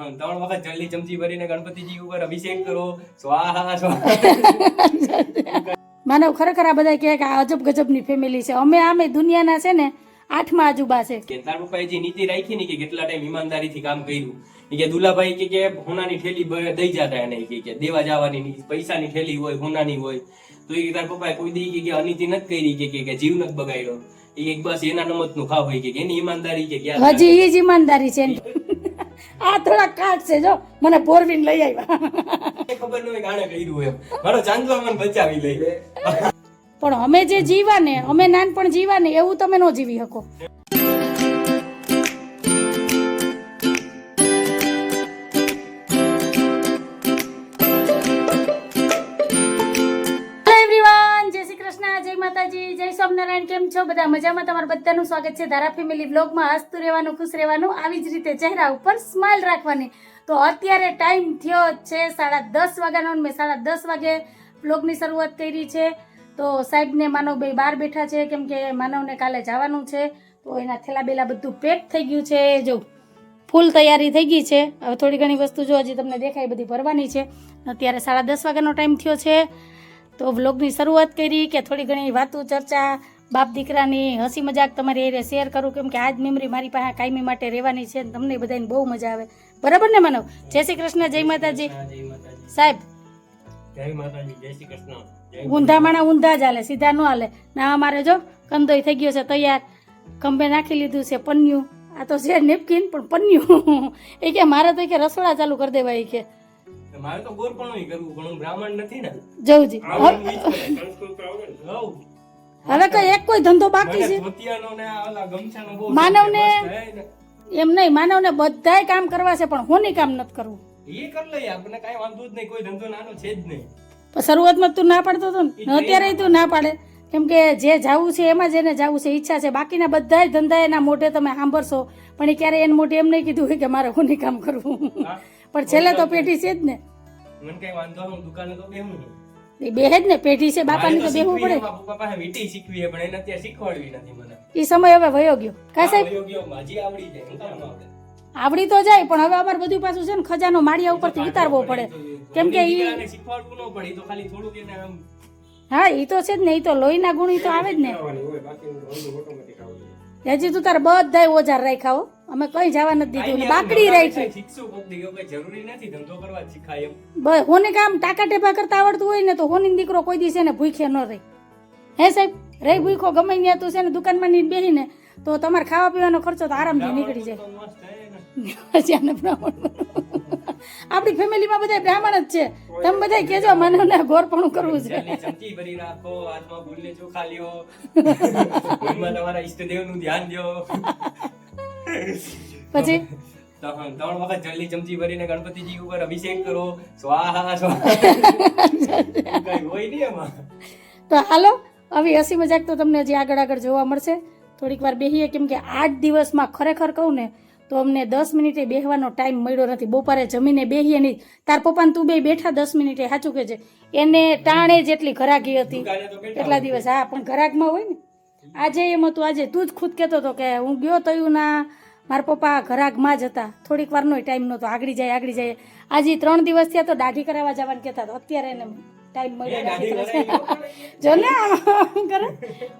ત્રણ વખત જલ્દી ચમચી ભરીને ગણપતિજી ઉપર અભિષેક કરો. સ્વાહા સ્વાહા. માનવ ખરેખર આ બધા કહે કે આ અજબ ગજબની ફેમિલી છે. અમે આમે દુનિયાના છે ને આઠમા આજુબા છે. કે તાર પપ્પાએ જે નીતિ રાખી ને કે કેટલા ટાઈમ ઈમાનદારીથી કામ કર્યું. કે દુલાભાઈ કે કે હોનાની થેલી દઈ જતા એને કે કે દેવા જવાની પૈસાની ઠેલી હોય હોનાની હોય. તો એ તાર પપ્પાએ કોઈ દી કે અનિતિ નથી કરી કે જીવ નથી બગાડ્યો. એ કે બસ એના નમતનું ખાવ હોય કે એની ઈમાનદારી કે હજી એ જ ઈમાનદારી છે આ થોડા કાટ છે જો. મને પોરવીન લઈ આવ્યા. ખબર ન હોય કે કર્યું એમ. મારો ચાંદલો મને બચાવી લઈ પણ અમે જે જીવા ને અમે નાનપણ જીવા ને એવું તમે ન જીવી શકો. માતાજી, જય સ્વામિનારાયણ, કેમ છો? બધા મજામાં? તમારું બધાનું સ્વાગત છે ધારા ફેમિલી બ્લોગમાં હસતું રહેવાનું, ખુશ રહેવાનું, આવી જ રીતે ચહેરા ઉપર સ્માઇલ રાખવાની. તો અત્યારે ટાઈમ થયો છે સાડા દસ વાગ્યાનો મેં સાડા દસ વાગે બ્લોગની શરૂઆત કરી છે. તો સાહેબને માનવભાઈ બહાર બેઠા છે, કેમ કે માનવને કાલે જવાનું છે. તો એના થેલા બેલા બધું પેક થઈ ગયું છે. જો ફૂલ તૈયારી થઈ ગઈ છે. હવે થોડી ઘણી વસ્તુ જો હજી તમને દેખાય બધી ભરવાની છે. અત્યારે સાડા દસ વાગ્યાનો ટાઈમ થયો છે. તો વ્લોગની શરૂઆત કરી કે થોડી ઘણી વાતો ચર્ચા બાપ દીકરાની હસી મજાક તમારી એ શેર કરું કેમ કે આજ મેમરી મારી પાસે કાયમી માટે રહેવાની છે તમને બધાને બહુ મજા આવે. બરાબર ને માનવ? જય શ્રી કૃષ્ણ જય માતાજી. સાહેબ. જય માતાજી જય શ્રી કૃષ્ણ. ઊંધા માણા ઊંધા જ હાલે સીધા ન હાલે. ના અમારે જો કંદોય થઈ ગયો છે તૈયાર. ખંભે નાખી લીધું છે પન્યું. આ તો છે નેપકિન પણ પન્યું. એ કે મારે તો કે રસોડા ચાલુ કરી દેવાય કે. મારે તો ગોરપણું કરવું પણ હું બ્રાહ્મણ નથી ને. જવજી. હવે કઈ એક કોઈ ધંધો બાકી છે? માનવને-. એમ નહીં માનવને બધાય કામ કરવા છે પણ હોની કામ નથી કરવું. એ કરી લઈએ આપણે કઈ વાંધો જ નહીં કોઈ ધંધો નાનો છે જ નહીં. પણ શરૂઆતમાં તું ના પાડતો હતો ને? અત્યારે તું ના પાડે. કેમ કે જે જાવું છે એમાં જેને જાવું છે ઈચ્છા છે. બાકીના બધા ધંધા એના મોઢે તમે સાંભળશો. પણ એ ક્યારે એને મોઢે એમ નહીં કીધું કે મારે હોની કામ કરવું. પણ છેલ્લે તો પેઢી છે જ ને. મને કઈ વાંધો હું દુકાને તો બેહું. એ બેહે જ ને પેઢી છે બાપાની તો બેહવું પડે. બાપુ બાપા પાસે શીખવી પણ એને ત્યાં શીખવાડવી નથી મને. એ સમય હવે વયો ગયો. કા સાહેબ? વયો ગયો માજી આવડી જાય હું કામ આવડે? આવડી તો જાય પણ હવે અમારે બધું પાછું છે ને ખજાનો માળિયા ઉપરથી ઉતારવો પડે. કેમ કે ઈ શીખવાડવું ન પડે તો ખાલી થોડું એને આમ હા એ તો છે જ ને એ તો લોહીના ગુણ ઈ તો આવે જ ને. હજી તું તારે બધાય ઓજાર રાખ્યા હો. અમે કઈ જવા નથી દીધું બાકડી રાખી શીખશું કોક દી, જરૂરી નથી ધંધો કરવા શીખાય એમ. બસ હોને કામ ટાકા ટેપા કરતા આવડતું હોય ને તો હોની દીકરો કોઈ દિવસે ને ભૂખે ન રહે. હે સાહેબ રહી ભૂખો ગમે ત્યાં તું છે ને દુકાનમાં ની બેહીને તો તમારે ખાવા પીવાનો ખર્ચો તો આરામથી નીકળી જાય. ને. આપણી ફેમિલીમાં બધા બ્રાહ્મણ જ છે. તમે બધા કહેજો મને ગોરપણું કરવું છે. ચમચી ભરી રાખો હાથમાં ભૂલને ચોખા લ્યો. તમારા ઈષ્ટદેવનું ધ્યાન દ્યો. પછી? ત્રણ વખત જલ્દી ચમચી ભરીને ગણપતિજી ઉપર અભિષેક કરો. સ્વાહા સ્વાહા. કઈ હોય નહીં એમાં. તો હાલો આવી હસી મજાક તો તમને હજી આગળ આગળ જોવા મળશે. થોડીક વાર બેહીએ કેમ કે આઠ દિવસમાં ખરેખર કહું ને તો અમને દસ મિનિટે બેહવાનો ટાઈમ મળ્યો નથી. બપોરે જમીને બેહીએ નહીં. તાર પપ્પાને તું બે બેઠા દસ મિનિટે સાચું કે છે એને ટાણે જેટલી ઘરાકી હતી. એટલા કેટલા દિવસ. હા પણ ઘરાકમાં હોય ને. આજે એમ હતું આજે તું જ ખુદ કહેતો હતો કે હું ગયો તયું ના. મારા પપ્પા ઘરાકમાં જ હતા. થોડીક વારનો ટાઈમ નહોતો. આગળ જાય આગળ જાય. આજે ત્રણ દિવસ થયા તો દાઢી કરાવવા જવાનું કહેતા હતા. અત્યારે એને ટાઈમ મળ્યો દાઢી કરાવવા. જો ને કરે.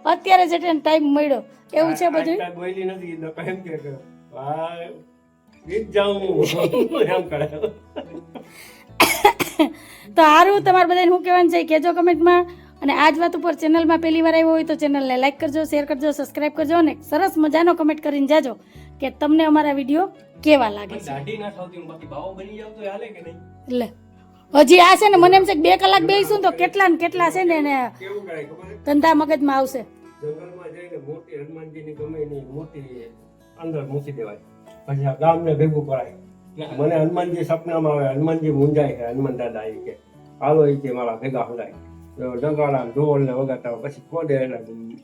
અત્યારે જ એને ટાઈમ મળ્યો. એવું છે બધું? બોલી નથી તો એમ કે એમ કરે. તો સારું તમારે બધાને શું કહેવાનું છે કેજો કમેન્ટમાં અને આજ વાત ઉપર ચેનલમાં પહેલી વાર આવ્યો હોય તો ચેનલને લાઈક કરજો શેર કરજો સબસ્ક્રાઈબ કરજો અને સરસ મજાનો કમેન્ટ કરીને જાજો કે તમને અમારા વીડિયો કેવા લાગે છે. દાઢી ના થતી હું બાકી ભાવો બની જાવ તો હાલે કે નહીં? એટલે હજી આ છે ને મને એમ છે કે બે કલાક બેસું તો કેટલા ને કેટલા છે ને એને? ધંધા મગજમાં આવશે. જંગલમાં જઈને મોટી હનુમાનજીની ગમે એની મૂર્તિ અંદર મૂકી દેવાય. પછી આ ગામને ભેગું કરાય. મને હનુમાનજી સપનામાં આવે હનુમાનજી મુંજાય છે હનુમાન દાદા આવી કે હાલો એ મારા ભેગા હંગાય તો ડંગાળા ઢોલ ને વગાડતા હોય. પછી ખોદે એટલે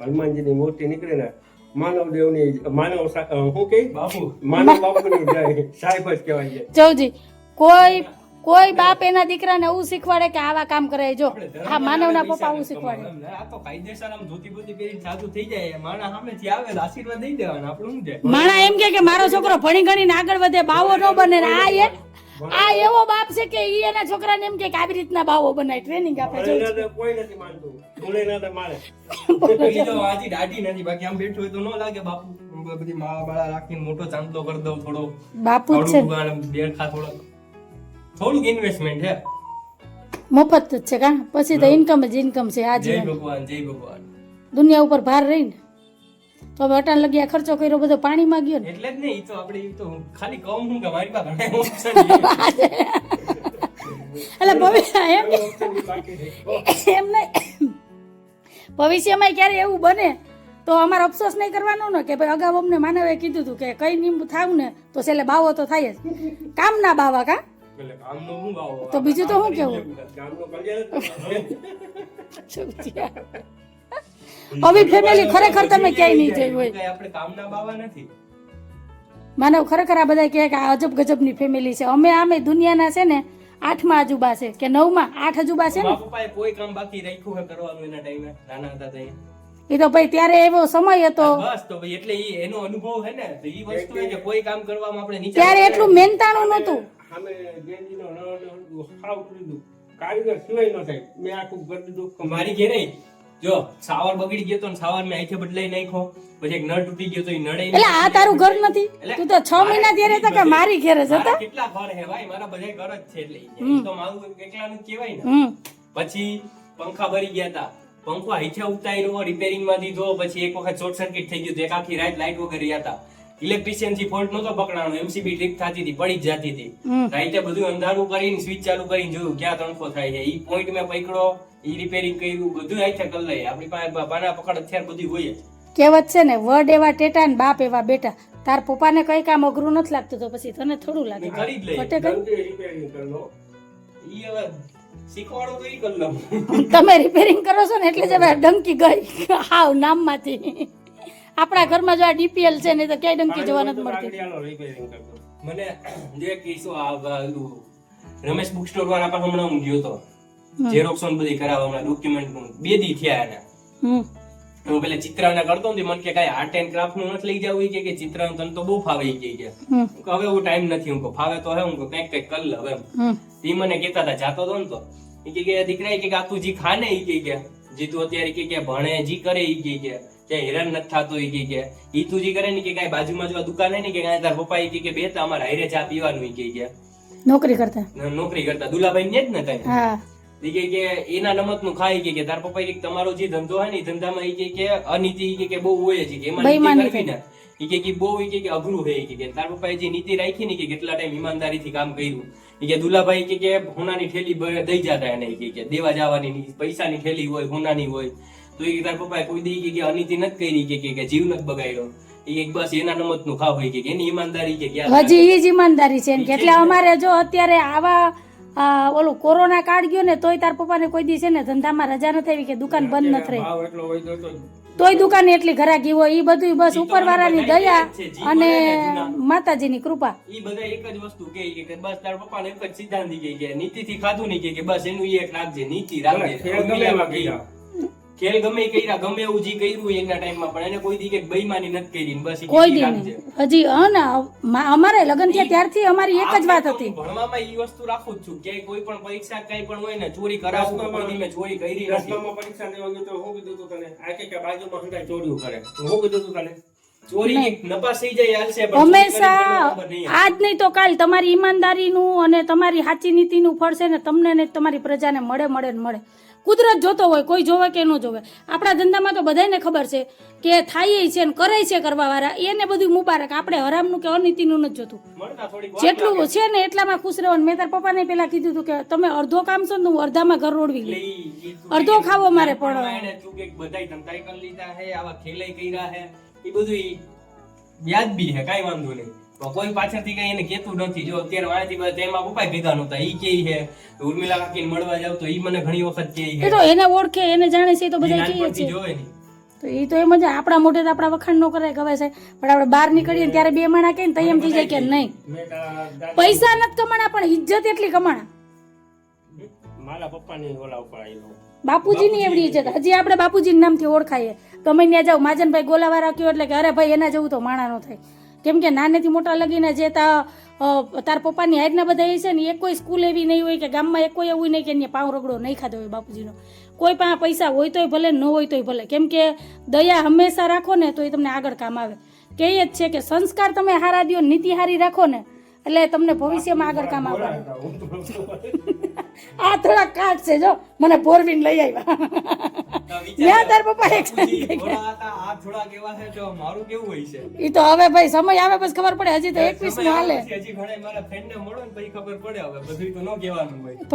હનુમાનજીની મૂર્તિ નીકળે ને માનવ દેવની માનવ શું કે? બાપુ. માનવ બાપુની જય સાહેબ જ કહેવાય છે. જવજી કોઈ કોઈ બાપ એના દીકરાને એવું શીખવાડે કે આવા કામ કરે જો. માનવ માનવના પપ્પા એવું શીખવાડે. આ તો કાયદેસર આમ ધોતી બોતી પહેરીને સાદું થઈ જાય. માણસ સામેથી આવે આશીર્વાદ દઈ દેવાના. આપણું શું છે? માણા એમ કે કે મારો છોકરો ભણી ગણીને આગળ વધે બાવો ન બને ને આ એક આ એવો બાપ છે કે ઈ એના છોકરાને એમ કે આવી રીતના બાવો બનાય. ટ્રેનિંગ આપે છે. કોઈ નથી માનતું. ભણેલા તો મારે. પેલી તો આજી દાઢી નથી બાકી આમ બેઠું હોય તો ન લાગે બાપુ. બધી માળા બાળા રાખીને મોટો ચાંદલો કરી દઉં થોડો. બાપુ છે. થોડું દેડખા થોડો. થોડુંક ઇન્વેસ્ટમેન્ટ હે. મફત જ છે કા? પછી તો ઇન્કમ જ ઇન્કમ છે જય ભગવાન જય ભગવાન. દુનિયા ઉપર ભાર રહીને. તો હવે અટાણ લગ્યા ખર્ચો કર્યો બધો પાણીમાં ગયો ને. એટલે જ નહીં તો આપણે ઈ તો ખાલી કહું હું કે મારી પાસે ઘણા option છે. એટલે ભવિષ્ય એમ એમ નહીં. ભવિષ્યમાં ક્યારે એવું બને તો અમારે અફસોસ નહીં કરવાનો ને કે ભાઈ અગાઉ અમને માનવે કીધું હતું કે કઈ નિમ થાવ ને તો છેલ્લે બાવો તો થાય જ. કામ ના બાવા કા? તો બીજું તો શું કેવું? આવી ફેમિલી ખરેખર તમે ક્યાંય નહીં જોઈ હોય. આપણે કામના બાવા નથી. માનવ ખરેખર આ બધા કહે કે આ અજબ ગજબની ફેમિલી છે. અમે આમે દુનિયાના છે ને આઠમા અજુબા છે કે નવમાં આઠ અજુબા છે ને? પપ્પાએ કોઈ કામ બાકી રાખ્યું હોય કરવાનું એના ટાઈમે નાના હતા ત્યાં. એ તો ભાઈ ત્યારે એવો સમય હતો. બસ તો ભાઈ એટલે ઈ એનો અનુભવ હે ને તો ઈ વસ્તુ હે કે કોઈ કામ કરવામાં આપણે નીચે ત્યારે એટલું મહેનતાણું નહોતું. અમે ગેંજીનો નળ ને હળવું સાવ દીધું. કારીગર સિવાય ન થાય. મેં આખું કરી દીધું. મારી ઘેરે જો સાવર બગડી ગયો તો ને સાવર મેં અહીંથી બદલાઈ નાખ્યો. પછી એક નળ તૂટી ગયો તો એ નળે એટલે આ તારું ઘર નથી? તું તો 6 મહિના ત્યારે તો કે મારી ઘેર જ હતા કેટલા ઘર હે ભાઈ? મારા બધા ઘર જ છે એટલે તો મારું એકલાનું કહેવાય ને. પછી પંખા ભરી ગયા હતા પંખો અહીંથી ઉતાર્યો રિપેરિંગમાં દીધો પછી એક વખત શોર્ટ સર્કિટ થઈ ગયું. એક આખી રાત લાઈટ વગર રહ્યા હતા ઇલેક્ટ્રિશિયનથી ફોલ્ટ નતો પકડાણો એમસીબી ટ્રીપ થતી હતી પડી જ જતી હતી. હમ. બધું અંધારું કરીને સ્વિચ ચાલુ કરીને જોયું ક્યાં તણખો થાય છે. એ પોઈન્ટ મેં પકડ્યો. ઈ રિપેરિંગ કર્યું બધું આઈથે કરી લઈએ આપણી પાસે બાના પકડ અત્યારે બધું હોય જ કહેવત છે ને વડ એવા ટેટા ને બાપ એવા બેટા તાર પપ્પાને કઈ કામ અઘરું નથી લાગતું તો પછી તને થોડું લાગે કરી જ લઈએ કઈ રિપેરિંગ કરી લો ઈ હવે શીખવાડો તો ઈ કરી લઉં તમે રિપેરિંગ કરો છો ને એટલે જ હવે ડંકી ગઈ હાવ નામમાંથી આપણા ઘરમાં જો આ ડીપીએલ છે ને તો ક્યાંય ડંકી જવા નથી મળતી કાગડિયાનો રિપેરિંગ કરી દો મને જે કિસ્સો આ રમેશ બુક સ્ટોર વાળા પાસે હમણાં હું ગયો તો ઝેરોક્સ બધી કરાવવા હમણાં ડોક્યુમેન્ટ બે દી થયા એના હું પેલા ચિત્રાના કરતો ને તે મને કે કઈ આર્ટ એન્ડ ક્રાફ્ટનું નથી લઈ જવું કે ચિત્રનું તને તો બહુ ફાવે ગઈ કે હું હવે એવું ટાઈમ નથી હું ફાવે તો હે હું કંઈક કંઈક કર લઉં એમ હમ મને કેતા હતા જાતો તો ને તો ઈ કે કે દીકરા કે આ તું જી ખાને ઈ કે કે જીતું અત્યારે કે કે ભણે જી કરે ઈ કે કે કે હેરાન નથી થતો ઈ કે કે ઈ તું જી કરે ને કે કઈ બાજુમાં જો દુકાન હે ને કે કઈ તાર પપ્પા ઈ કે કે બે અમારે હાઈરે ચા પીવાનું ઈ કે કે નોકરી કરતા નોકરી કરતા દુલાભાઈ ને જ ને તઈ હા કે કે એના નમકનું ખાઈ કે તાર પપ્પા કે તમારો જે ધંધો હોય ને ધંધામાં ઈ કે કે અનીતિ કે કે બહુ હોય છે કે એમાં કરવી ને કે કે બહુ કે કે અઘરું હોય કે કે તાર પપ્પાએ જે નીતિ રાખી ને કે કેટલા ટાઈમ ઈમાનદારીથી કામ કર્યું કે દુલાભાઈ કે કે હોનાની થેલી દઈ જતા એને કે કે દેવા જવાની પૈસાની થેલી હોય હોનાની હોય તો એ તાર પપ્પાએ કોઈ દી કે કે અનીતિ નથી કરી કે કે જીવ નથી બગાડ્યો એક બસ એના નમતનું ખાવ હોય કે એની ઈમાનદારી કે હજી એ જ ઈમાનદારી છે એટલે અમારે જો અત્યારે આવા ઓલું કોરોના કાળ ગયો ને તોય તાર પપ્પાને કોઈ દી છે ને ધંધામાં રજા નથી આવી કે દુકાન બંધ નથી રહી. તોય દુકાન એટલી ઘરાકી હોય એ બધું બસ ઉપર ઉપરવાળાની દયા અને ને માતાજીની કૃપા. એ બધા એક જ વસ્તુ કે બસ તારા પપ્પાને એક જ સિદ્ધાંત ઈ કે કે નીતિથી ખાધું નહીં કે કે બસ એનું એક રાખજે નીતિ રાખજે. ખેલ ગમે કર્યા. ગમે એવું જે કર્યું એના ટાઈમમાં પણ એને કોઈ દી કે બેઈમાની નથી કરી બસ કોઈ દી હજી હા અમારે લગ્ન થયા ત્યારથી અમારી એક જ વાત હતી. ભણવામાં એ વસ્તુ રાખું જ છું. કે કોઈ પણ પરીક્ષા કઈ પણ હોય ને ચોરી કરાવું તો કોઈ દી મેં ચોરી કરી નથી. પરીક્ષા દેવા ગયો તો હું કીધું તું તને આ કે કે બાજુમાં હંધાય ચોર્યું કરે. હું કીધું તું તને હંમેશા. આજ નહીં તો કાલ તમારી ઈમાનદારીનું અને તમારી સાચી નીતિનું નું છે ને તમને ને તમારી પ્રજાને મળે મળે ને મળે. કુદરત જોતો હોય કોઈ જોવે કે ન જોવે. આપણા ધંધામાં તો બધાને ખબર છે કે થાય છે ને કરે છે કરવા વાળા એને બધું મુબારક. આપણે હરામનું કે અનીતિનું નથી જોતું. જેટલું છે ને એટલામાં ખુશ રહેવાનું. મેં તાર પપ્પાને પેલા કીધું હતું કે તમે અડધો કામ છો ને હું અડધામાં ઘર રોડવી એટલે ગઈ ઈ- ઈ તું અડધો ખાવો મારે પણ. એ બધું વ્યાજબી હે કાંઈ વાંધો નહીં. પણ કોઈ પાછળથી કઈ એને કેતું નથી. જો અત્યારે વાંચી બધા તેમાં ઉપાય ભેગા નહોતા. ઈ કે છે ઉર્મિલા કાકીને મળવા જાવ તો ઈ મને ઘણી વખત કે છે. તો એને ઓળખે એને જાણે છે તો બધા કહે છે. જોવે તો એ તો એમ જ આપણા મોઢે તો આપણા વખાણ નો કરાય ગવાય છે પણ આપણે બહાર નીકળીએ ત્યારે બે માણા કહીએ તો એમ થઈ જાય કે નહીં. પૈસા નથી કમાણા પણ ઇજ્જત એટલી કમાણા. મારા પપ્પાની ઓલા ઉપર બાપુજી ની એવડી ઇજ્જત હજી આપણે બાપુજી નામથી ઓળખાઈએ. તમે ત્યાં જાવ માજનભાઈ ગોલાવાળા કયો એટલે કે અરે ભાઈ એના જેવું તો માણા નો થાય. કેમ કે નાનેથી મોટા લગીને જે તા તાર પપ્પાની હાઈટના બધા એ છે ને એ કોઈ સ્કૂલ એવી નહીં હોય કે ગામમાં એ કોઈ એવું નહીં કે એને પાવ રગડો નહીં ખાધો હોય બાપુજીનો. કોઈ પણ પૈસા હોય તોય ભલે ન હોય તોય ભલે. કેમ કે દયા હંમેશા રાખો ને તો એ તમને આગળ કામ આવે. કહે જ છે કે સંસ્કાર તમે હારા દ્યો નીતિ હારી રાખો ને એટલે તમને ભવિષ્યમાં આગળ કામ આવે આ થોડા કાટ છે જો. મને બોરવીન લઈ આવ્યા. ત્યાં તાર પપ્પા એક છે તો હવે ભાઈ સમય આવે પછી ખબર પડે હજી તો એકવીસનું હાલે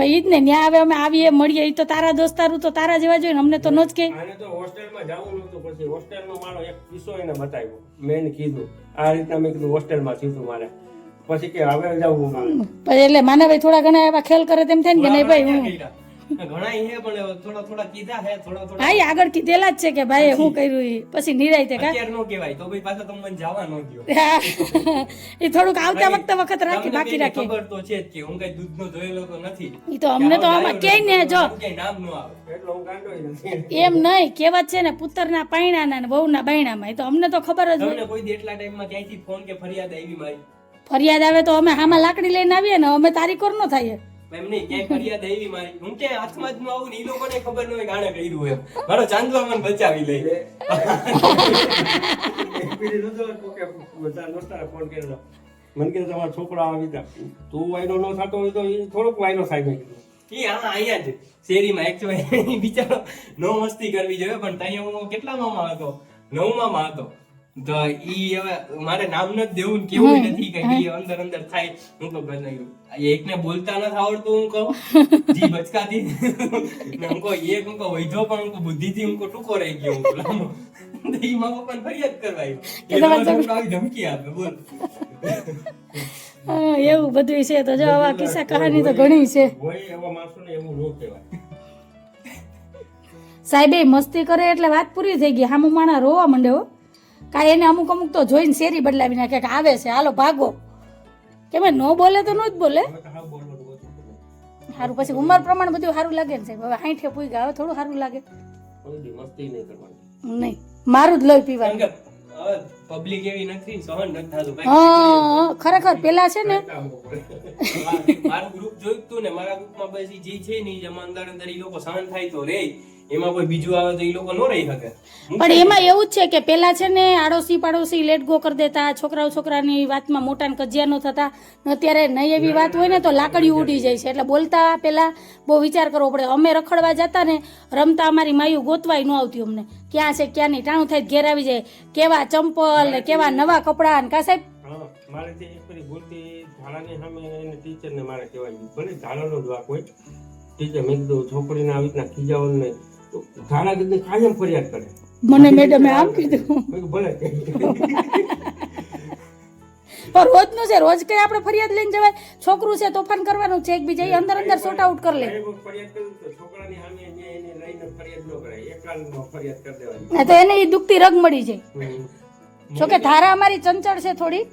ઈ જ ને ન્યા હવે અમે આવીએ મળીએ એ તો તારા દોસ્તારું તો તારા જેવા જોઈએ અમને તો નો જ કે. હોસ્ટેલમાં જવું નહોતું પછી હોસ્ટેલનો મારો એક કિસ્સો એને બતાવ્યો મેં કીધું. આ રીતના મેં કીધું હોસ્ટેલમાં થયું મારે. પછી કે હવે જવું મારે પછી એટલે માનવભાઈ થોડા ઘણા એવા ખેલ કરે તેમ થાય ને કે નહીં ભાઈ હું. ઘણા હે પણ થોડા થોડા કીધા હે થોડા થોડા. હા આગળ કીધેલા જ છે કે ભાઈ હું કર્યું ઈ. પછી નિરાયતે કા? અત્યારે નો કહેવાય તો ભાઈ પાછા તમે જવા ન દો એ થોડુંક આવતા વખતે વખત રાખી બાકી રાખી. ખબર તો છે જ કે હું કઈ દૂધનો ધોયેલો તો નથી. ઈ તો અમને તો આમાં કે ને જો. નામ ન આવે. એટલો હું ગાંડોય નથી. એમ નહીં કહેવત છે ને પુત્રના પાયણાના ને વહુના બાયણામાં. એ તો અમને તો ખબર જ હોય. તમને કોઈ એટલા ટાઈમમાં ક્યાંયથી ફોન કે ફરિયાદ આવી મારી? ફરિયાદ આવે તો અમે હામાં લાકડી લઈને આવીએ ને અમે તારી કોર ન ક્યાંય ફરિયાદ આવી મારી. હું ક્યાંય હાથમાં જ ન આવું ને ઈ લોકોને ખબર ન હોય કે આણે કર્યું એમ. મારો ચાંદલો મને બચાવી લે. કે બધા દોસ્તારે ફોન કર્યો. મને કીધું તમારા છોકરા આવી જા તું વાયરો ન થતો હોય તો એ થોડોક વાયરો થાય મેં કીધું. ઈ હા અહીંયા જ શેરીમાં એકચ્યુઅલી બિચારો નો મસ્તી કરવી જોઈએ પણ ત્યાં હું કેટલામાં માં હતો? નવમાં હતો. તો ઈ હવે મારે નામ ન દેવું ને કેવું નથી કઈ. અંદર અંદર થાય. હું તો બનાવ્યું એકને બોલતા નથી આવડતું હું કહું. જી બચકાથી. ને હું કહું એક હું કહું વૈધો પણ હું બુદ્ધિથી હું ટૂંકો રહી ગયો હું લાંબો. ઈ માં પપ્પાને ફરિયાદ કરવા આવ્યો. કે એ તમારા તમારા છોકરો આવી ધમકી આપે બોલ. એવું બધું છે. તો જો આવા કિસ્સા કહાની તો ઘણી છે. હોય એવા માણસોને એવું રોગ કહેવાય. સાહેબ મસ્તી કરે એટલે વાત પૂરી થઈ ગઈ. હામું માણા રોવા માંડે હો. કાંઈ એને અમુક અમુક તો જોઈને શેરી બદલાવી નાખે કે આવે છે હાલો ભાગો. કે ભાઈ ન બોલે તો ન જ બોલે. સારું પછી ઉંમર પ્રમાણે બધું સારું લાગે ને સાહેબ. હવે હાઈઠે પૂઈ ગયા હવે થોડું સારું લાગે. નહીં મારું જ લોહી પીવાનું. પબ્લિક એવી નથી સહન નથી થતું. ખરેખર પેલા છે ને. મારું ગ્રુપ જોયું તું ને મારા ગ્રુપમાં બસ જે છે ને ઈ અંદર ઈ લોકો સહન થાય તો રે. એમાં કોઈ બીજું આવે તો એ લોકો નો રહી શકે. પણ એમાં એવું જ છે કે પેલા છે ને આડોશી પાડોશી લેટ ગો કરી દેતા છોકરાઓ છોકરાની વાતમાં મોટા ને કજિયા ન થતા. અત્યારે નહીં એવી વાત હોય ને તો લાકડી ઉડી જાય છે. એટલે બોલતા પેલા બહુ વિચાર કરવો પડે. અમે રખડવા જતા ને રમતા અમારી માયું ગોતવાય ન આવતી અમને. ક્યાં છે ક્યાં નહીં ટાણું થાય ઘેર આવી જાય. કેવા ચંપલ ને કેવા નવા કપડા ને કા સાહેબ? મારે તે એક ફરી ભૂલથી ઝાડાની સામે એને ટીચરને મારે કહેવાય. ભલે ઝાડાનો જ વાક હોય. ટીચર મેં કીધું છોકરીને આવી રીતના ખીજાવાનું નહીં તો ઝાડા કાયમ ફરિયાદ કરે. મને મેડમે આમ કીધું. ભલે. પણ રોજનું છે રોજ કઈ આપણે ફરિયાદ લઈને જવાય? છોકરું છે તોફાન કરવાનું છે એકબીજા એ અંદર અંદર શોર્ટ આઉટ કરી લે. તો એને ન એ દુખતી રગ મળી જાય. હમ. જોકે ધારા અમારી ચંચળ છે થોડી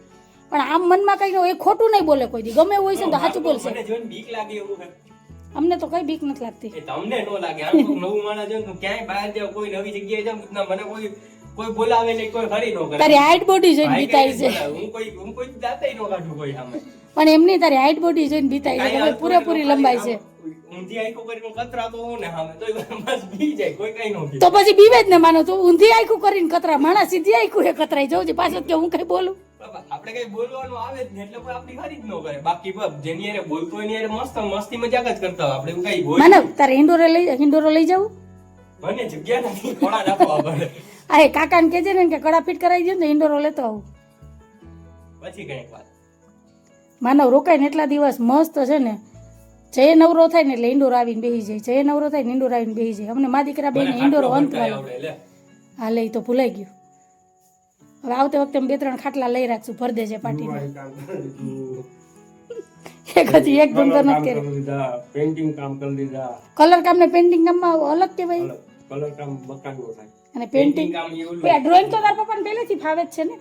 પણ આમ મનમાં કઈ એ ખોટું નહીં બોલે કોઈ દી. ગમે એવું હોય છે તો સાચું બોલશે. બીક લાગે એવું. અમને તો કઈ બીક નથી લાગતી. એ તમને નો લાગે. આમ નવું માણસ જોઈને ક્યાંય બહાર જાવ કોઈ નવી જગ્યાએ જાવ ના મને કોઈ કોઈ બોલાવે નહીં કોઈ હરી નો કરે. તારી હાઈટ બોડી જોઈને બીતાઈ છે હું કોઈ હું કોઈ દાંતેય નો કાઢું કોઈ સામે. પણ એમની તારી હાઈટ બોડી જોઈને બીતાઈ છે તમે પૂરેપૂરી લંબાઈ છે ઊંધી આંખો કરીને કતરાતો હોઉં ને સામે તો બસ બી જાય કોઈ કઈ નો તો પછી બીવે જ ને માનો તો ઊંધી આંખો કરીને કતરા માણસ સીધી આંખો એ કતરાઈ જવું છે પાછળ કે હું કઈ બોલું? આપણે કઈ બોલવાનું આવે જ ને એટલે કોઈ આપણી જ ન કરે. બાકી જેની યારે બોલતો એની હારે મસ્ત મસ્તી મજાક જ કરતા આપણે એવું કઈ બોલ માનવ તારે ઇન્ડોરે લઈ હિન્ડોરો લઈ જવું મને જગ્યા નથી થોડા નાખવા આપણે. આ એ કાકાને કેજે ને કે કડા ફીટ કરાવી દે ને ઇન્ડોરો લેતો આવું. પછી કંઈક વાત. માનવ રોકાય ને એટલા દિવસ મસ્ત છે ને જય નવરો થાય ને એટલે ઇન્ડોર આવીને બેસી જાય. જય નવરો થાય ને ઇન્ડોર આવીને બેસી જાય. અમને મા દીકરા બેન ઇન્ડોર અંત લે. હા લઈ તો ભૂલાઈ ગયું. હવે આવતે વખતે બે ત્રણ ખાટલા લઈ રાખશું. ભર દેજે કામ દીધું. એક હજી એક ધંધો કામ નથી કર્યો. કરી પેન્ટિંગ કામ કરી દીધા. કલર કામ ને પેઇન્ટિંગ કામમાં અલગ કહેવાય? કલર કલર કામ નો થાય. અને પેઇન્ટિંગ કામ એવું ડ્રોઈંગ તો તાર પપ્પાને પહેલેથી ફાવે જ છે ને.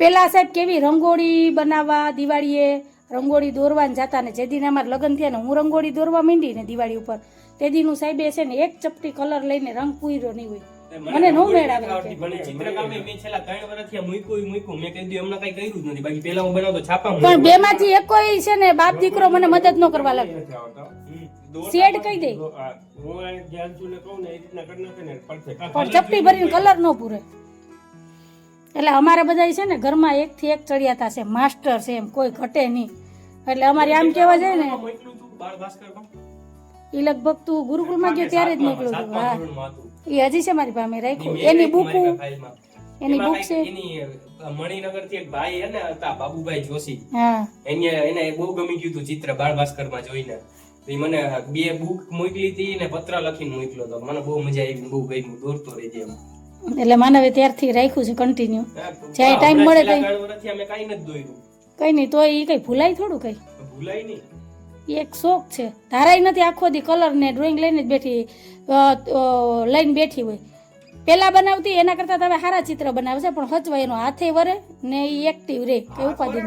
પેલા સાહેબ કેવી રંગોળી બનાવવા દિવાળીએ રંગોળી દોરવા જતા ને જે દિન અમારે લગ્ન થયા ને હું રંગોળી દોરવા માંડી ને દિવાળી ઉપર. તે દીનું સાહેબે છે ને એક ચપટી કલર લઈને રંગ પૂર્યો નહીં હોય. મને નો મેળ આવે. મને ચિત્રકામે મેં છેલ્લા ત્રણ વર્ષથી આ મૂક્યું મૂક્યું. મેં કઈ દીધું એમને કઈ કર્યું જ નથી. બાકી પેલા હું બનાવતો છાપા પણ બે માંથી એક કોઈ છે ને બાપ દીકરો મને મદદ ન કરવા લાગ્યો. શેડ કહી દે. હું આ છું ને કહું ને એ રીતના કરી નાખે ને perfect. પણ ચપટી ભરીને કલર નો પૂરે. એટલે અમારે બધા છે ને ઘરમાં એક થી એક ચડિયાતા છે માસ્ટર છે એમ કોઈ ઘટે નહીં. એટલે અમારે આમ કહેવા જાય ને? એ લગભગ તું ગુરુકુળમાં ગયો ત્યારે જ મોકલું હા. એ હજી છે મારી પાસે રાખ્યું. એની બુક એની બુક છે? એની અ, મણિનગરથી એક ભાઈ હે ને હતા બાબુભાઈ જોશી. હા. એને એને બહુ ગમી ગયું હતું ચિત્ર બાળભાસ્કરમાં જોઈને. તો મને બે બુક મોકલી હતી ને પત્ર લખીને મોકલ્યો હતો મને બહુ મજા આવી બહુ ગમ્યું દોરતો રહી એમ. એટલે માનવે ત્યારથી રાખ્યું છે કન્ટિન્યુ જ્યાં ટાઈમ મળે અમે કાંઈ નથી દોર્યું. કઈ નહીં તો એ કઈ ભૂલાય થોડું કઈ? ભૂલાય નહીં એક શોખ છે. ધારાય નથી આખો દી કલર ને ડ્રોઈંગ લઈને જ બેઠી લઈને બેઠી હોય. પહેલાં બનાવતી એના કરતાં તમે સારા ચિત્ર બનાવે છે પણ હચવાય એનો હાથે વરે ને એ એક્ટિવ રે કે ઉપાધિ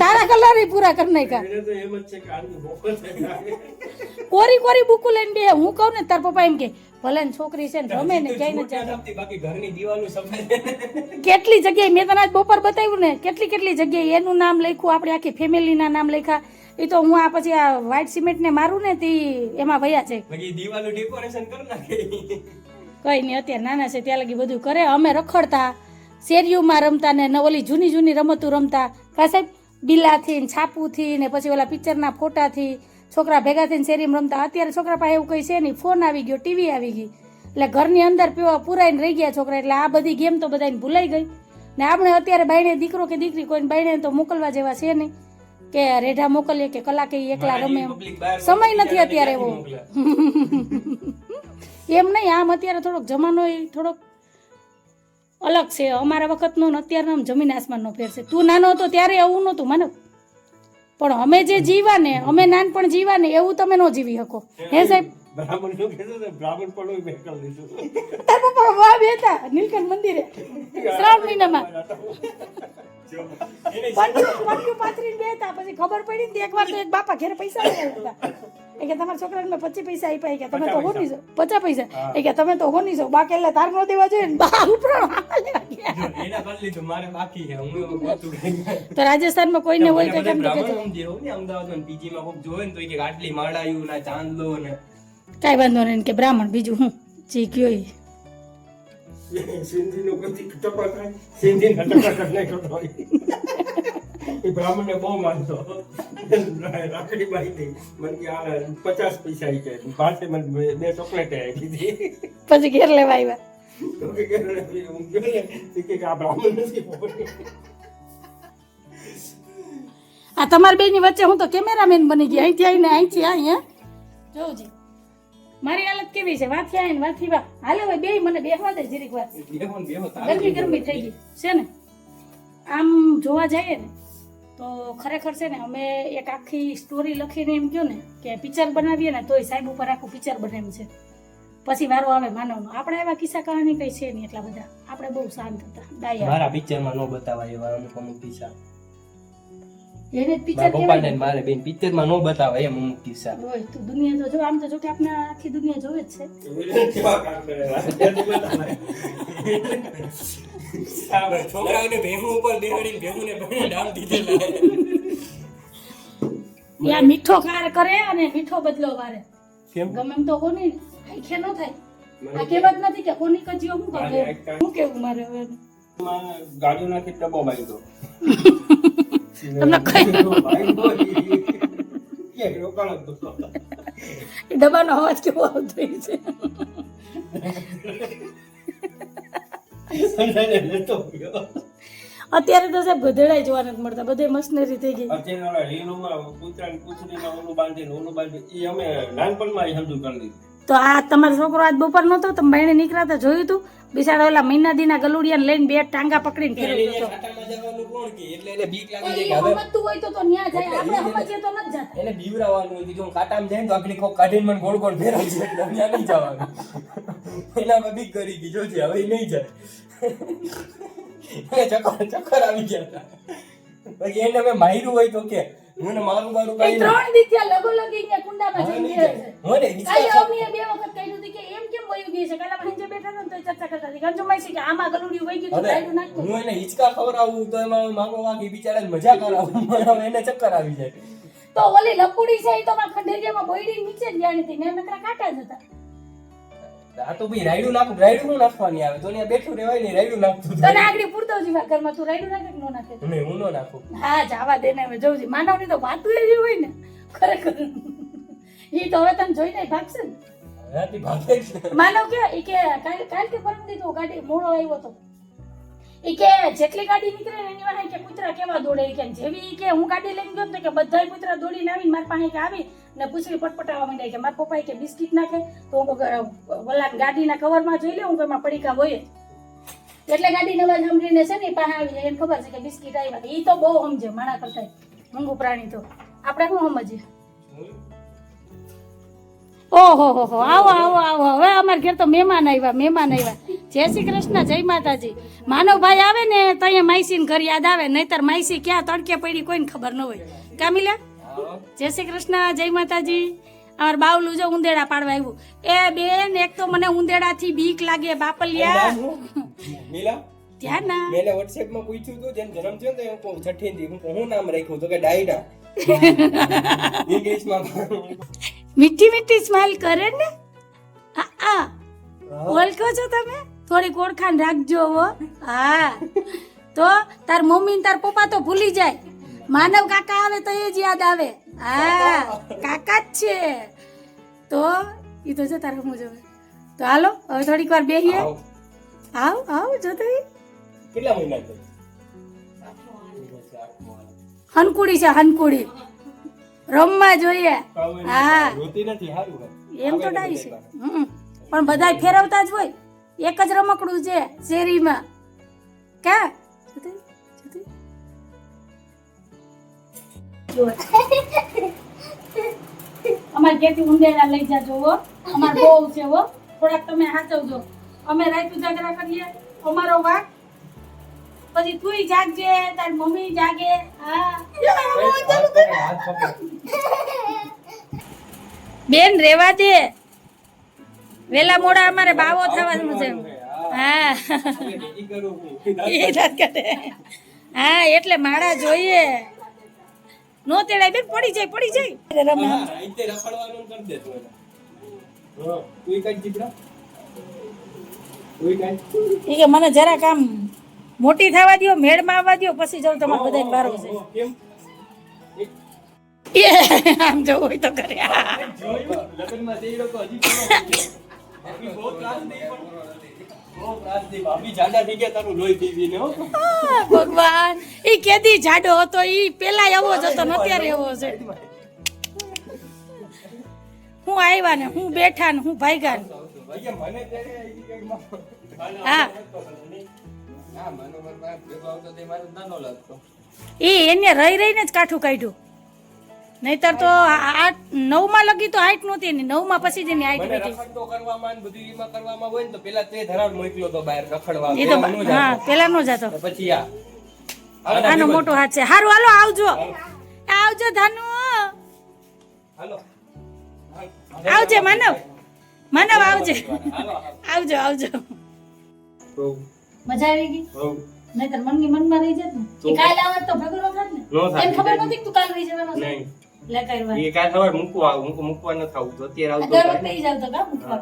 તારા કલર પૂરા કર નહીં એને તો એમ જ છે કે આની મોકલ છે. કોરી કોરી બુકુ લઈને બે હું કહું ને તાર પપ્પા એમ કે ભલે છોકરી છે ને રમે ને ક્યાંય નથી બાકી ઘરની દિવાલો કેટલી જગ્યાએ મેં તને આજ બપોર બતાવ્યું ને કેટલી કેટલી જગ્યાએ એનું નામ લખ્યું આપણે આખી ફેમિલીના નામ લખ્યા. એ તો હું આ પછી આ વ્હાઈટ સિમેન્ટ ને મારું ને તે એમાં ભયા છે. દિવાલો ડેકોરેશન કરી નાખે. કઈ નહીં અત્યારે નાના છે ત્યાં લગી બધું કરે. અમે રખડતા શેરીઓમાં રમતા ને ન ઓલી જૂની જૂની રમતો રમતા. કા સાહેબ બિલ્લાથી ને છાપુથી ને પછી ઓલા પિક્ચરના ફોટાથી છોકરા ભેગા થઈને શેરીમાં રમતા. અત્યારે છોકરા પાસે એવું કંઈ છે નહીં. ફોન આવી ગયો ટીવી આવી ગઈ. એટલે ઘરની અંદર પીવા પુરાઈને રહી ગયા છોકરા. એટલે આ બધી ગેમ તો બધાને ભૂલાઈ ગઈ. ને આપણે અત્યારે બાયણે દીકરો કે દીકરી કોઈને બાયણે તો મોકલવા જેવા છે નહીં. કે રેઢા મોકલીએ કે કલાકે એકલા રમે એમ. સમય નથી અત્યારે એવો. એમ નહીં આમ અત્યારે થોડોક જમાનો થોડોક અલગ છે. અમારા વખતનો ને અત્યારનો જમીન આસમાનનો ફેર છે. તું નાનો હતો ત્યારે એવું નહોતું મને. પણ અમે જે જીવા ને અમે નાનપણ જીવા ને એવું તમે ન જીવી શકો. હે સાહેબ? બ્રાહ્મણ શું કહેતો હતો? બ્રાહ્મણ પણ મેં દીધું. તાર પપ્પા વાહ બેતા નીલકંઠ મંદિરે. શ્રાવણ મહિનામાં. પાથરીને બેતા પછી ખબર પડી ને એકવાર તો એક બાપા ઘેર પૈસા લઈ એ કે તમારા છોકરાને મેં પચીસ પૈસા આપ્યા કે તમે તો હોની છો પચાસ પૈસા. એ કે તમે તો હોની છો બાકી એટલે તાર નો દેવા જોઈએ ને બા ઉપરાણો હાથ લેવા ગયા. એના કરી લીધું મારે બાકી છે હું એવું ગોતું ગઈ. તો રાજસ્થાનમાં કોઈને હોય કે કેમ અમદાવાદમાં PG માં કોક જોવે ને તો કે આટલી માળાયું ના ચાંદલો ને. કાઈ વાંધો નહીં કે બ્રાહ્મણ બીજું હું? જે કયો એ. સિંધી નો પછી ટપા થાય? સિંધીના ટપા કરને નાખ્યો તો એ બ્રાહ્મણને બહુ માનતો. રાખડી બાઈ દઈ મને કે આ પચાસ પૈસા આવી જાય પાસે મને બે- ચોકલેટ કીધી પછી ઘેર લેવા આવ્યા. તો કે કે હું ગયો કે કે આ બ્રાહ્મણ નથી આ તમારી બેની વચ્ચે હું તો કેમેરામેન બની ગઈ. અહીંથી આવીને અહીંથી અહીંયા જોઉં મારી હાલત કેવી છે? વાથી આવીને વાથી વા હાલો હવે બે મને બેહવા દે જરીક વાર. બેહો ને બેહો તારે ગરમી ગરમી થઈ ગઈ. છે ને? આમ જોવા જઈએ ને તો ખરેખર છે ને, અમે એક આખી સ્ટોરી લખીને એમ કહ્યું ને કે પિક્ચર બનાવીએ ને તોય સાહેબ ઉપર આખું પિક્ચર બને છે. પછી વારો આવે માનવનો. આપણે એવા કિસ્સા કહાની કઈ છે નહીં એટલા બધા. આપણે બહુ શાંત હતા. ડાયા. મારા પિક્ચરમાં ન બતાવાય એવા અમુક અમુક કિસ્સા એને પિક્ચર મારા પપ્પાને ને મારે બેન પિક્ચરમાં નો બતાવે એમ અમુક કિસ્સા હોય તો દુનિયા તો જો આમ તો જો કે આપણે આખી દુનિયા જોવે જ છે. કેવા કામ કરેલા છોકરાઓને ભેહું ઉપર બેહાડીને ભેહુંને ભેહું ડામ દીધેલા યા મીઠો કાર કરે અને મીઠો બદલો વારે. કેમ? ગમે તો કોની આંખે નો થાય. આ કહેવત નથી કે કોની કજીઓ હું કહે હું કેવું મારે હવે? માં ગાડીઓ નાખી ડબ્બો બાંધ્યો તમને કઈ ડબ્બાનો અવાજ કેવો આવતો છે. અત્યારે તો સાહેબ ગધેડાય જોવા નથી મળતા. બધે મશનરી થઈ ગઈ. અત્યારે ઓલા ને કૂતરાને પૂંછડીમાં ઓલું બાંધીને ઓલું બાંધી એ અમે નાનપણમાં સમજુ કરી દીધું. તો આ તમારો છોકરો આજ બપોર નહોતો તમે બાયણે નીકળ્યા હતા જોયું તું. બિચારા ઓલા મહિના દીના ગલુડિયા લઈને બે ટાંગા પકડીને ફેરવી દીધો. એને બીક લાગી જાય હવે સમજતું હોય તો તો ન્યા જાય આપણે સમજીએ તો નથી જતા. એને બીવરાવાનું હતું જો કાટામાં જાય ને તો આખડી કોક કાઢીને મને ગોળ ગોળ ફેરવશે એટલે અહીંયા નહીં જવાનું. એનામાં બીક કરી ગઈ જોજે હવે નહીં જાય. એ ચક્કર ચક્કર આવી ગયા હતા. પછી એને મેં માર્યું હોય તો કે હું મારું બારું એ ત્રણ દી થયા લગો લગી ને કુંડામાં જઈ નહીં ગયા છે. મને કાલે અમીએ બે વખત કહ્યું હતું કે એમ કેમ વયું ગઈ છે? કાલે જે બેઠા ને તો ચર્ચા કરતા હતી. કંજુમાઈ છે કે આમાં ગલુડી વઈ ગયું તો હવે નાખ હું એને હિંચકા ખવડાવું તો એમાં માગો વાગી બિચારાને મજા કરાવું. મને એને ચક્કર આવી જાય. તો ઓલી લપુડી છે એ તો માં ખંડેરિયામાં બોયડી નીચે જ જાણી હતી. ને નકરા કાટા જ હતા. આ તો ભાઈ રાયડું નાખું રાયડું નું નાખવાની આવે. તો ત્યાં બેઠું રહેવાય નહીં રાયડું નાખતું તને આગળ પૂરતો જ ઘરમાં તું રાયડું નાખે કે નો નાખે? નહીં હું નો નાખું. હા જાવા દે ને હવે માનવની તો વાતું એવી હોય ને. ખરેખર. ઈ તો હવે તને જોઈને ભાગશે ને. ને. માનવ કે ઈ કે કાલ કાલ કે પરમ દી તો ગાડી મોડો આવ્યો તો. ઈ કે જેટલી ગાડી નીકળે ને એની વાહે કે કૂતરા કેવા દોડે કે જેવી કે હું ગાડી લઈને ગયો તો કે બધાય કૂતરા દોડીને આવીને મારી પાસે કે આવી ને પૂછડી પટપટાવા માંડ્યા કે મારા પપ્પાએ કે બિસ્કિટ નાખે તો હું ઓલા ગાડીના કવરમાં જોઈ લે હું કે એમાં પડીકા હોય. એટલે ગાડી નવા સાંભળીને છે ને પાસે આવી જાય, એને ખબર છે કે બિસ્કિટ આવ્યા એ તો બહુ સમજે માણા કરતા મૂંગું પ્રાણી તો. આપણે શું સમજીએ? ઓહો હો હો આવો આવો આવો. હવે અમારા ઘેર તો મહેમાન આવ્યા મહેમાન આવ્યા. જય શ્રી કૃષ્ણ જય માતાજી. માનવભાઈ આવે ને તો અહીંયા માઈસીને ઘર યાદ આવે નહીતર માઇસી ક્યાં તડકે પડી કોઈને ખબર ન હોય. કામિલા? જય શ્રી કૃષ્ણ જય માતાજી. અમાર બાવલું જો ઉંદેડા પાડવા આવ્યું. એ બેન એક તો મને ઉંદેડાથી બીક લાગે બાપલિયા. મીલા ધ્યાન ના. મેલે WhatsApp માં પૂછ્યું તો જેમ જન્મ થયો તો હું છઠ્ઠી હું નામ રાખ્યું તો કે ડાયડા. ઇંગ્લિશમાં મીઠી મીઠી સ્માઈલ કરે ને? આ હા. ઓળખો છો તમે? થોડીક ઓળખાણ રાખજો હો. હા. તો તાર મમ્મી તાર પપ્પા તો ભૂલી જાય. માનવ કાકા આવે તો એ જ યાદ આવે. હા કાકા જ છે. તો એ તો જો તારે હું જોવે તો હાલો હવે થોડીક વાર બેહીએ. આવ. આવ જો તો. કેટલા મહિના હનકુડી છે હનકુડી. રમવા જોઈએ. હા. એમ તો ડાય છે. હમ. પણ બધાય ફેરવતા જ હોય. એક જ રમકડું છે શેરીમાં. કા? અમારે. ઘેરથી ઉંદેડા લઈ જાજો હો. અમાર બહુ છે હો. થોડાક તમે સાચવજો. અમે રાત ઉજાગરા કરીએ. અમારો વાક પછી તુંય જાગજે તારી મમ્મી જાગે હા. બેન રેવા દે. વેલા મોડા અમારે બાવો થવાનું છે. હા. એટલે માળા જોઈએ. નો તેડાય બેન પડી જાય પડી જાય. રમે રખડવાનું કરી દે તું તું કઈ તુંય તું કઈ કે મને જરાક આમ મોટી થવા દ્યો મેળમાં આવવા દ્યો પછી જાઉં તમારે બધા બારો છે? એ આમ જવું હોય તો કરે. દે દે. ભગવાન ઈ કેદી જાડો હતો ઈ પેલા એવો જ હતો અત્યારે એવો છે. હું આવ્યા ને હું બેઠા ને હું ભાગ્યા ભાઈ, મને ત્યારે ઈ કંઈક માં- હા. એ એને રહી રહીને જ કાઠું કાઢ્યું. નહીતર તો આઠ નવમાં લગી તો હાઈટ નહોતી એની. નવમાં પછી જ એની હાઈટ વધી. કરવામાં બધું એમાં કરવામાં હોય ને તો પેલા તે ધરાવ મોકલ્યો તો બહાર રખડવા. એ તો હા પેલા નો જાતો પછી આ આનો મોટો હાથ છે. હારું હાલો આવજો. આવજો ધાનુ. હાલો. આવજે માનવ. માનવ આવજે. આવજો આવજો. મજા આવી ગઈ? નહીતર મનની મનમાં રહી જત ને. કાલ આવત તો ભેગો ન. થાત. ને એમ ખબર નથી કે તું કાલ રહી જવાનો છે? નહીં. કરવા એ કાંઈ ખબર મૂકવા મૂક- મૂકવા ન થાવું તો અત્યારે દર વખતે જ આવતો કા મૂકવા?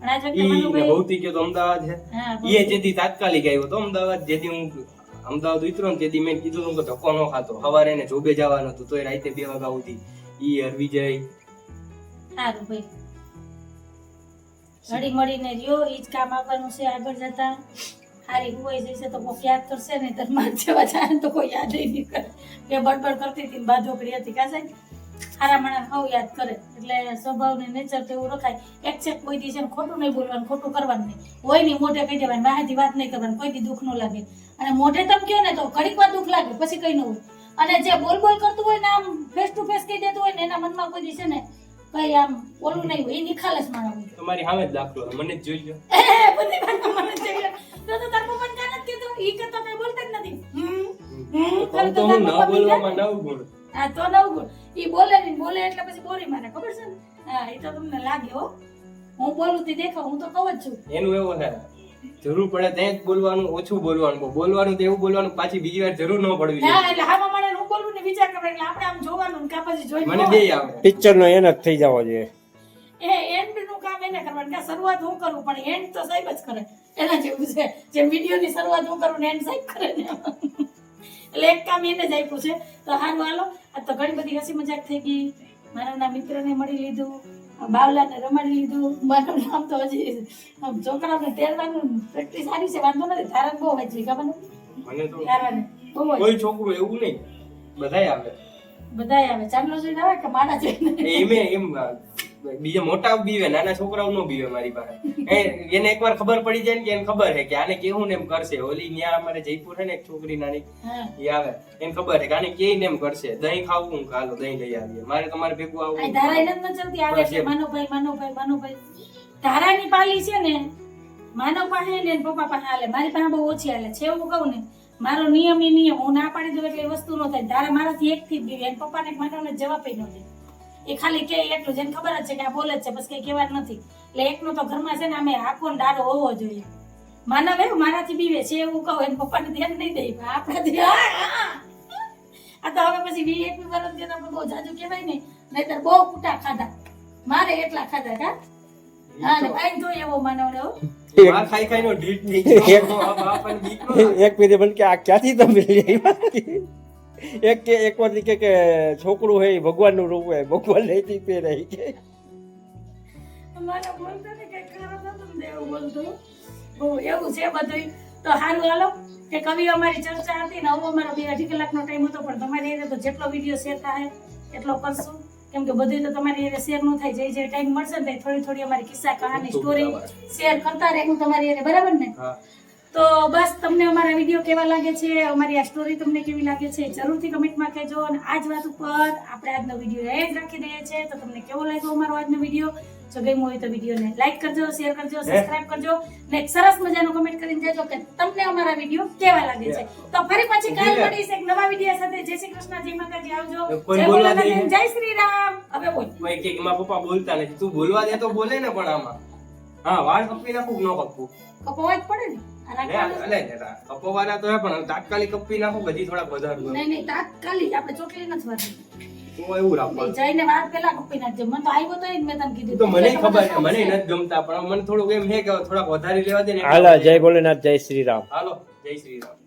પણ આજ વખતે ઈ ને મનુભાઈ ભૌતિક તો અમદાવાદ છે એ જેથી તાત્કાલિક આવ્યો તો અમદાવાદ જેથી હું અમદાવાદ ઉતર્યો ને તેથી મેં કીધું કે ધક્કો ન ખાતો. સવારે એને જોબે જવાનું હતું તો એ રાતે બે વાગ્યા સુધી. ઈ હરવી જાય. સારું ભાઈ. હળી મળીને રહ્યો ઈ જ કામ આપવાનું છે આગળ જતા. હારી હુવાઈ જશે તો કોઈ યાદ કરશે ને તર માર જેવા જાય તો કોઈ યાદ નહીં કરે. કે બડબડ કરતી હતી ને બાજોકડી હતી કા સાહેબ? હારા માણસ હવ યાદ કરે એટલે સ્વભાવ ને નેચર તો એવું રખાય. એક છે કોઈ દી છે ખોટું નહીં બોલવાનું ખોટું કરવાનું નહીં. હોય નહીં મોઢે કહી દેવાનું વાહેથી વાત નહીં કરવાની કોઈ દી દુઃખ ન લાગે. અને મોઢે તમે કહો ને તો ઘડીક વાર દુઃખ લાગે પછી કઈ ન હોય. અને જે બોલ બોલ કરતું હોય ને આમ ફેસ ટુ ફેસ કહી દેતું હોય ને એના મનમાં કોઈ છે ને કઈ આમ ઓલું નહીં હોય એ નિખાલસ માણસ તમારી સામે જ દાખલો મને જ જોઈ લો બધી મને જોઈ. તો તો તાર પપ્પાને કાંઈ નથી કીધું. ઈ કે તો બોલતા જ નથી. હમ, હમ, તો ખાલી તો તો હું તાર બોલવામાં બીજા. ગુણ હા તો નવ ગુણ ઈ બોલે નહીં બોલે એટલે પછી બોરી મારે ખબર છે ને? હા તો તમને લાગે હો. હું બોલું તે દેખો હું તો કહું જ છું. એનું એવું છે જરૂર પડે ત્યાં જ બોલવાનું ઓછું બોલવાનું. બોલવાનું તો એવું બોલવાનું પાછી બીજી વાર જરૂર ન પડવી ના એટલે હામાં મને હું બોલું ને વિચાર કરે એટલે આપણે આમ જોવાનું ને કાં જોઈ મને બે આવે પિક્ચરનો એન જ થઈ જવો જોઈએ. એ એન્ડનું કામ એને કરવાનું. કે શરૂઆત હું કરું પણ એન્ડ તો સાહેબ જ કરે. એના જેવું છે. જેમ વીડિયો ની શરૂઆત હું કરું ને એન્ડ સાહેબ કરે ને. એટલે એક કામ એને જ આપ્યું છે. તો હારું હાલો. આ તો ઘણી બધી હસી મજાક થઈ ગઈ. મારા મિત્ર મિત્રને મળી લીધું. બાવલાને રમાડી લીધું. મારું નામ તો હજી છોકરાઓને તેરવાનું પ્રેક્ટિસ સારી છે. વાંધો નથી. ધારણ બહુ હોય છે. ખબર મને તો હોય કોઈ છોકરું એવું નહીં. બધાય આવે. બધાય આવે. ચાંદલો જોઈને આવે કે માણા જોઈને? એમે એમ બીજા મોટા બીવે નાના છોકરાઓ નો બીવે મારી પાસે. એને એકવાર ખબર પડી જાય ને કે એને ખબર છે કે આને કેવું ને એમ કરશે. ઓલી ન્યા અમારે જયપુર છે ને એક છોકરી નાની એ આવે. એને ખબર છે કે આને કે ને એમ કરશે. દહીં ખાવું હું હાલો દહીં લઈ આવીએ. મારે તમારે ભેગું આવું ધારા એને આવે છે માનવભાઈ ધારાની પાલી છે ને માનવ પાસે ને પપ્પા પાસે હાલે. મારી પાસે બહુ ઓછી હાલે. છે એવું કહું ને મારો નિયમ એ નિયમ હું ના પાડી દઉં એટલે વસ્તુ ન થાય. ધારા મારાથી એક થી બીવે પપ્પાને માનવને જવાબ ન દે એ ખાલી કે એટલું જેને ખબર જ છે કે આ બોલે જ છે બસ કઈ કહેવાનું નથી. એટલે એકનો તો ઘરમાં છે ને અમે આખો ડારો હોવો જોઈએ. માનવ એવું મારાથી બીવે છે એવું કહું એને પપ્પાને ધ્યાન નહીં દે. આપણાથી આ, તો હવે પછી વી એકવી વર્ષ જેને આપણે બહુ જાજુ કહેવાય ને નહીતર બહુ કુટા ખાધા. મારે એટલા ખાધા કા હા ને ભાઈ જોઈએ એવો ખાઈ ઢીટ બીક ન. એક પીધે મને કે આ ક્યાંથી તમે લઈ આવ્યા? એક કે એક વાર કે કે છોકરું હોય ઈ ભગવાનનું રૂપ હોય ભગવાન નહીં પહેરે કે. એવું છે બધું તો સારું હાલો. કે કવિ અમારી ચર્ચા હતી ને હવે અમારો બે અઢી કલાકનો ટાઈમ હતો પણ તમારી એને તો જેટલો વીડિયો શેર થાય એટલો કરશું. કેમ કે બધું તો તમારી એને શેર ન થાય જે જે ટાઈમ મળશે ને થોડી થોડી અમારી કિસ્સા કહાની સ્ટોરી શેર કરતા રહેવું તમારી એને બરાબર ને? હા. તો બસ તમને અમારા વીડિયો કેવા લાગે છે? અમારી આ સ્ટોરી તમને કેવી લાગે છે? જરૂરથી કમેન્ટમાં કહેજો. અને આ જ વાત ઉપર આપણે આજનો વીડિયો એ જ રાખી દઈએ છીએ. તો તમને કેવો લાગ્યો અમારો આજનો વીડિયો? જો ગમ્યો હોય તો વિડીયોને લાઈક કરજો શેર કરજો સબસ્ક્રાઇબ કરજો. ને એક સરસ મજાનો કમેન્ટ કરીને જજો કે તમને અમારા વીડિયો કેવા લાગે છે. તો ફરી પછી કાલ મળીશ એક નવા વીડિયો સાથે. જય શ્રી કૃષ્ણ જય માતાજી આવજો. જય શ્રી રામ. હવે બોલ. કોઈ કે મારા પપ્પા બોલતા નથી. તું બોલવા દે તો બોલે ને પણ આમાં. હા વાળ કપી નાખું ન કપવું? કપવા જ પડે ને. તો પણ તાત્કાલિક કપી નાખું બધી થોડા વધારે નહીં નહીં તાત્કાલિક આપણે ચોટલી નથી વારવી તો એવું રાખવાનું જઈને વાર પેલા કપી નાખજો. મને તો આવ્યો તો મેં તને કીધું. તો મને ખબર છે મને નથી ગમતા પણ મને થોડુંક એમ છે કે થોડાક વધારે લેવા દે ને હાલા જય ભોલેનાથ જય શ્રી રામ. હાલો જય શ્રી રામ.